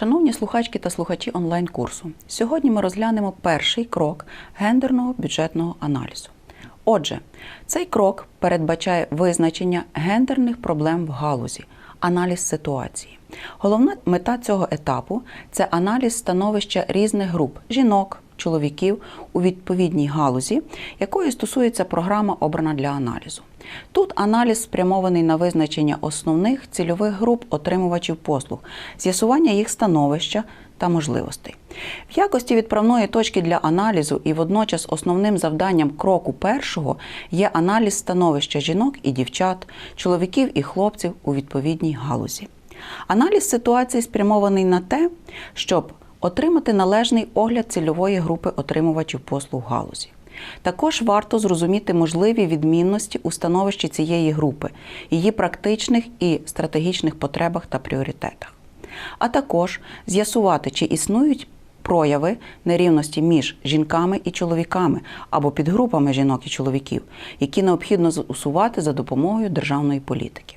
Шановні слухачки та слухачі онлайн-курсу, сьогодні ми розглянемо перший крок гендерного бюджетного аналізу. Отже, цей крок передбачає визначення гендерних проблем в галузі, аналіз ситуації. Головна мета цього етапу це аналіз становища різних груп жінок, чоловіків у відповідній галузі, якої стосується програма обрана для аналізу. Тут аналіз спрямований на визначення основних цільових груп отримувачів послуг, з'ясування їх становища та можливостей. В якості відправної точки для аналізу і водночас основним завданням кроку першого є аналіз становища жінок і дівчат, чоловіків і хлопців у відповідній галузі. Аналіз ситуації спрямований на те, щоб отримати належний огляд цільової групи отримувачів послуг галузі. Також варто зрозуміти можливі відмінності у становищі цієї групи, її практичних і стратегічних потребах та пріоритетах, а також з'ясувати, чи існують прояви нерівності між жінками і чоловіками або підгрупами жінок і чоловіків, які необхідно усувати за допомогою державної політики.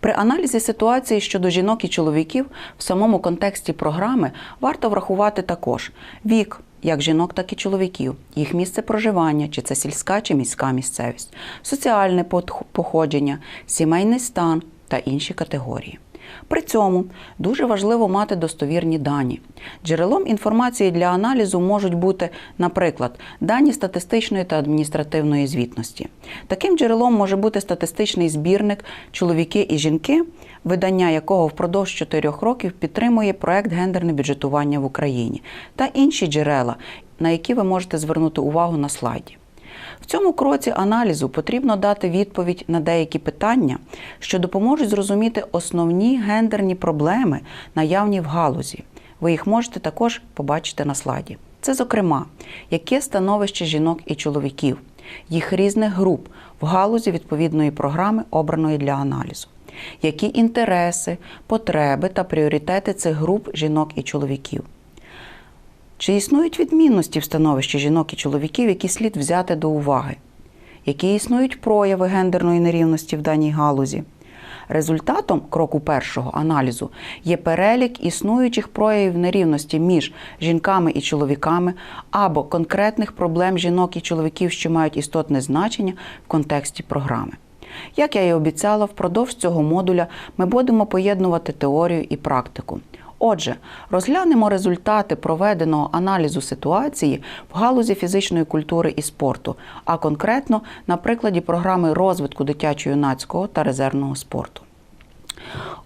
При аналізі ситуації щодо жінок і чоловіків в самому контексті програми варто врахувати також вік, як жінок, так і чоловіків, їх місце проживання, чи це сільська чи міська місцевість, соціальне походження, сімейний стан та інші категорії. При цьому дуже важливо мати достовірні дані. Джерелом інформації для аналізу можуть бути, наприклад, дані статистичної та адміністративної звітності. Таким джерелом може бути статистичний збірник Чоловіки і жінки, видання якого впродовж чотирьох років підтримує проект гендерне бюджетування в Україні та інші джерела, на які ви можете звернути увагу на слайді. В цьому кроці аналізу потрібно дати відповідь на деякі питання, що допоможуть зрозуміти основні гендерні проблеми, наявні в галузі. Ви їх можете також побачити на слайді. Це, зокрема, яке становище жінок і чоловіків, їх різних груп в галузі відповідної програми, обраної для аналізу, які інтереси, потреби та пріоритети цих груп жінок і чоловіків. Чи існують відмінності в становищі жінок і чоловіків, які слід взяти до уваги? Які існують прояви гендерної нерівності в даній галузі? Результатом кроку першого аналізу є перелік існуючих проявів нерівності між жінками і чоловіками або конкретних проблем жінок і чоловіків, що мають істотне значення в контексті програми. Як я і обіцяла, впродовж цього модуля ми будемо поєднувати теорію і практику. Отже, розглянемо результати проведеного аналізу ситуації в галузі фізичної культури і спорту, а конкретно на прикладі програми розвитку дитячо-юнацького та резервного спорту.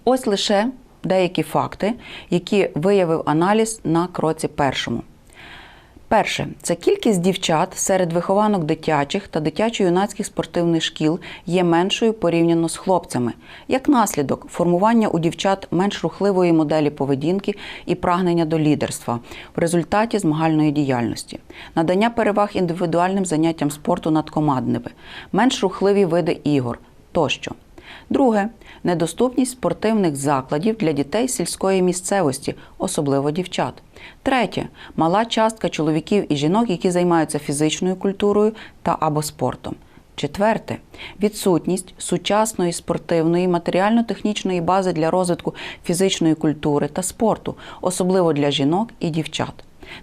Ось лише деякі факти, які виявив аналіз на кроці першому. Перше. Це кількість дівчат серед вихованок дитячих та дитячо-юнацьких спортивних шкіл є меншою порівняно з хлопцями, як наслідок формування у дівчат менш рухливої моделі поведінки і прагнення до лідерства в результаті змагальної діяльності, надання переваг індивідуальним заняттям спорту над командними, менш рухливі види ігор тощо. Друге недоступність спортивних закладів для дітей сільської місцевості, особливо дівчат. Третє мала частка чоловіків і жінок, які займаються фізичною культурою та або спортом. Четверте відсутність сучасної спортивної матеріально-технічної бази для розвитку фізичної культури та спорту, особливо для жінок і дівчат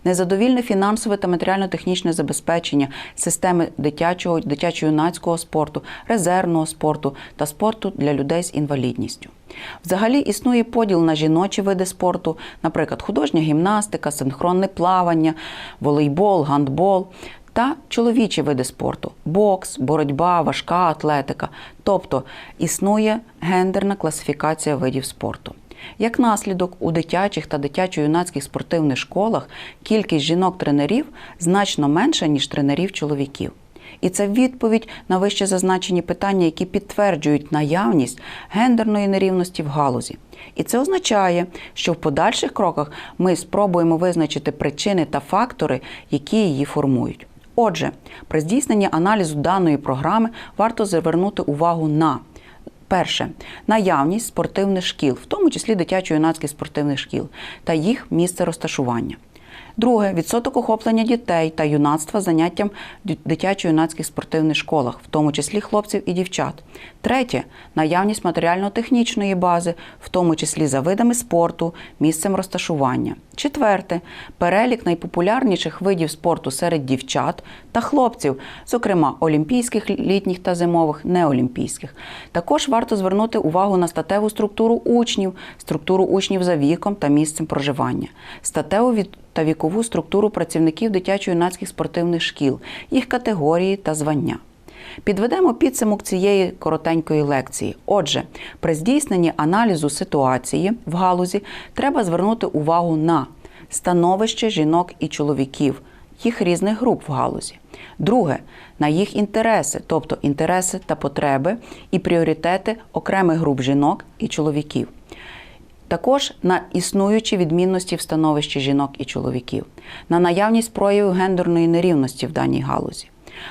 незадовільне фінансове та матеріально-технічне забезпечення системи дитячого, дитячо-юнацького спорту, резервного спорту та спорту для людей з інвалідністю. Взагалі існує поділ на жіночі види спорту, наприклад, художня гімнастика, синхронне плавання, волейбол, гандбол. Та чоловічі види спорту бокс, боротьба, важка атлетика, тобто існує гендерна класифікація видів спорту. Як наслідок, у дитячих та дитячо-юнацьких спортивних школах кількість жінок-тренерів значно менша, ніж тренерів чоловіків. І це відповідь на вище зазначені питання, які підтверджують наявність гендерної нерівності в галузі. І це означає, що в подальших кроках ми спробуємо визначити причини та фактори, які її формують. Отже, при здійсненні аналізу даної програми варто звернути увагу на Перше наявність спортивних шкіл, в тому числі дитячо-юнацьких спортивних шкіл, та їх місце розташування. Друге відсоток охоплення дітей та юнацтва заняттям дитячо-юнацьких спортивних школах, в тому числі хлопців і дівчат. Третє наявність матеріально-технічної бази, в тому числі за видами спорту, місцем розташування. Четверте перелік найпопулярніших видів спорту серед дівчат та хлопців, зокрема олімпійських літніх та зимових, неолімпійських. Також варто звернути увагу на статеву структуру учнів, структуру учнів за віком та місцем проживання, статеву та вікову структуру працівників дитячо-юнацьких спортивних шкіл, їх категорії та звання. Підведемо підсумок цієї коротенької лекції. Отже, при здійсненні аналізу ситуації в галузі треба звернути увагу на становище жінок і чоловіків, їх різних груп в галузі. Друге на їх інтереси, тобто інтереси та потреби і пріоритети окремих груп жінок і чоловіків. Також на існуючі відмінності в становищі жінок і чоловіків, на наявність проявів гендерної нерівності в даній галузі.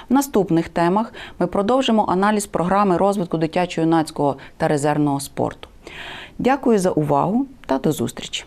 В наступних темах ми продовжимо аналіз програми розвитку дитячо-юнацького та резервного спорту. Дякую за увагу та до зустрічі!